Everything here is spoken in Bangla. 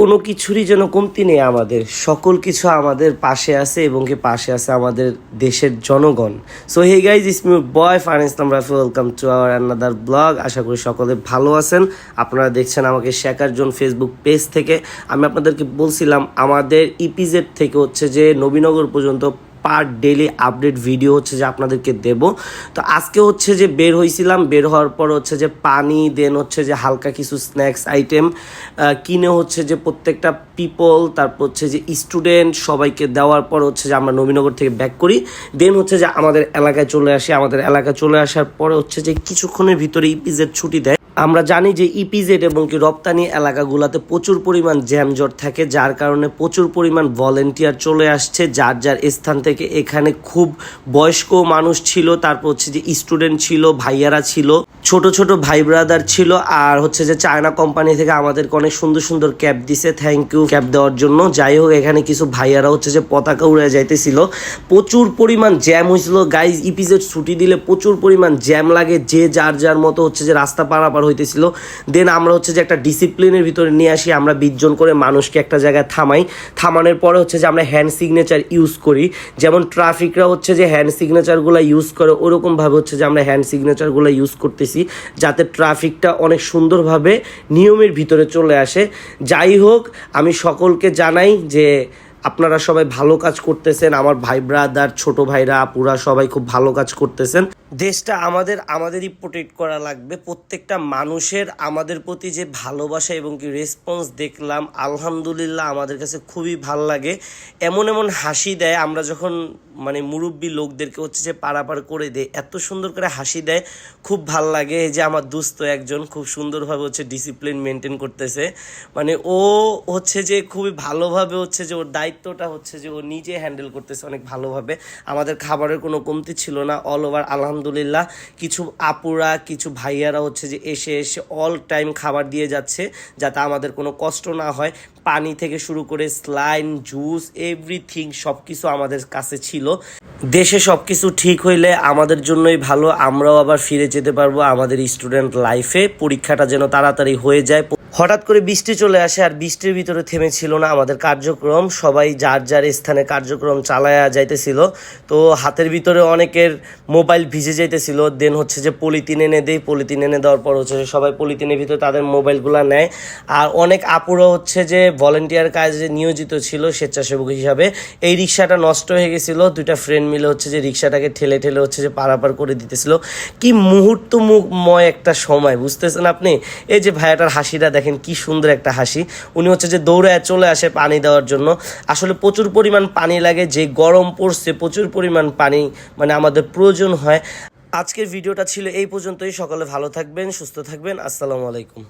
কোনো কিছুরই যেন কমতি নেই আমাদের। সকল কিছু আমাদের পাশে আছে এবং কি পাশে আছে আমাদের দেশের জনগণ। So hey guys is me your boy fun Islam Rafi welcome to our another blog আশা করি সকলে ভালো আছেন। আপনারা দেখছেন আমাকে শেখার জন ফেসবুক পেজ থেকে। আমি আপনাদেরকে বলছিলাম, আমাদের ইপিজেড থেকে হচ্ছে যে নবীনগর পর্যন্ত পার ডেলি আপডেট ভিডিও হচ্ছে যে আপনাদেরকে দেব। তো আজকে হচ্ছে যে বের হয়েছিলাম বের হওয়ার পর হচ্ছে যে পানি, দেন হচ্ছে যে হালকা কিছু স্ন্যাক্স, আইটেম কিনে হচ্ছে যে প্রত্যেকটা পিপল তারপর হচ্ছে যে স্টুডেন্ট সবাইকে দেওয়ার পর হচ্ছে যে আমরা নবীনগর থেকে ব্যাক করি। দেন হচ্ছে যে আমাদের এলাকায় চলে আসি, আমাদের এলাকায় চলে আসার পরে হচ্ছে যে কিছুক্ষণের ভিতরে ইপিজেড ছুটি দেয়। আমরা জানি যে ইপিজেড এবং কি রপ্তানি এলাকাগুলোতে প্রচুর পরিমাণ জ্যামজট থাকে, যার কারণে প্রচুর পরিমাণ ভলেন্টিয়ার চলে আসছে, যার যার স্থান থেকে এখানে খুব বয়স্ক মানুষ ছিল, তারপর হচ্ছে যে স্টুডেন্ট ছিল, ভাইয়ারা ছিল, ছোট ছোট ভাই ব্রাদার ছিল, আর হচ্ছে যে চায়না কোম্পানি থেকে আমাদেরকে অনেক সুন্দর সুন্দর ক্যাব দিছে থ্যাংক ইউ ক্যাব দেওয়ার জন্য। যাই হোক, এখানে কিছু ভাইয়ারা হচ্ছে যে পতাকা উড়ে যাইতেছিল। প্রচুর পরিমাণ জ্যাম হয়েছিল। গাইজ ইপিজেড ছুটি দিলে প্রচুর পরিমাণ জ্যাম লাগে, যে যার যার মতো হচ্ছে যে রাস্তা পারাপার হইতেছিল। দেন আমরা হচ্ছে যে একটা ডিসিপ্লিনের ভিতরে নিয়ে আসি, আমরা বিশজন করে মানুষকে একটা জায়গায় থামাই। থামানোর পরে হচ্ছে যে আমরা হ্যান্ড সিগনেচার ইউজ করি। যেমন ট্রাফিকরা হচ্ছে যে হ্যান্ড সিগনেচারগুলো ইউজ করে, ওরকমভাবে হচ্ছে যে আমরা হ্যান্ড সিগনেচারগুলো ইউজ করতেছি, যাতে ট্রাফিকটা অনেক সুন্দরভাবে নিয়মের ভিতরে চলে আসে। যাই হোক, আমি সকলকে জানাই যে আপনারা সবাই ভালো কাজ করতেছেন, আমার ভাই ব্রাদার ছোট ভাইরা, আপুরা সবাই খুব ভালো কাজ করতেছেন। দেশটা আমাদের, আমাদেরই প্রোটেক্ট করা লাগবে। প্রত্যেকটা মানুষের আমাদের প্রতি যে ভালোবাসা এবং কি রেসপন্স দেখলাম, আলহামদুলিল্লাহ আমাদের কাছে খুবই ভালো লাগে। এমন এমন হাসি দেয়, আমরা যখন মানে মুরব্বী লোকদেরকে হচ্ছে যে পারাপার করে দেয় এত সুন্দর করে হাসি দেয়, খুব ভালো লাগে। যে আমার দুস্থ একজন খুব সুন্দরভাবে হচ্ছে ডিসিপ্লিন মেনটেন করতেছে। মানে ও হচ্ছে যে খুবই ভালোভাবে হচ্ছে যে ওর দায়িত্বটা হচ্ছে যে ও নিজে হ্যান্ডেল করতেছে অনেক ভালোভাবে। আমাদের খাবারের কোনো কমতি ছিল না অল ওভার আলহামদুলিল্লাহ কিছু আপুরা, কিছু ভাইয়ারা হচ্ছে যে এসে এসে অল টাইম খাবার দিয়ে যাচ্ছে, যাতে আমাদের কোনো কষ্ট না হয়। পানি থেকে শুরু করে স্লাইন জুস এভরিথিং সব কিছু আমাদের কাছে ছিল। দেশে সব কিছু ঠিক হইলে আমাদের জন্যই ভালো, আমরাও আবার ফিরে যেতে পারব আমাদের স্টুডেন্ট লাইফে পরীক্ষাটা যেন তাড়াতাড়ি হয়ে যায়। হঠাৎ করে বৃষ্টি চলে আসে আর বৃষ্টির ভিতরে থেমেছিল না। আমাদের কার্যক্রম, সবাই যার যার স্থানে কার্যক্রম চালায়া যাইতেছিল। তো হাতের ভিতরে অনেকের মোবাইল ভিজে যাইতেছিল। দেন হচ্ছে যে পলিথিন এনে দেই। পলিথিন এনে দেওয়ার পর হচ্ছে সবাই পলিথিনের ভিতরে তাদের মোবাইলগুলো নেয়। আর অনেক আপুরা হচ্ছে যে ভলেন্টিয়ার কাজে নিয়োজিত ছিল স্বেচ্ছাসেবক হিসাবে। এই রিক্সাটা নষ্ট হয়ে গেছিল। দুইটা ফ্রেন্ড মিলে হচ্ছে যে রিক্সাটাকে ঠেলে ঠেলে হচ্ছে যে পারাপার করে দিতেছিল। কি মুহূর্তময় একটা সময়, বুঝতেছেন আপনি? এই যে ভাইয়াটার হাসিটা দেখেন কি সুন্দর একটা হাসি। উনি হচ্ছে যে দৌড়ায় চলে আসে পানি দেওয়ার জন্য। আসলে প্রচুর পরিমাণ পানি লাগে, যে গরম পড়ছে প্রচুর পরিমাণ পানি মানে আমাদের প্রয়োজন হয়। আজকের ভিডিওটা ছিল এই পর্যন্তই। সকলে ভালো থাকবেন, সুস্থ থাকবেন। আসসালামু আলাইকুম।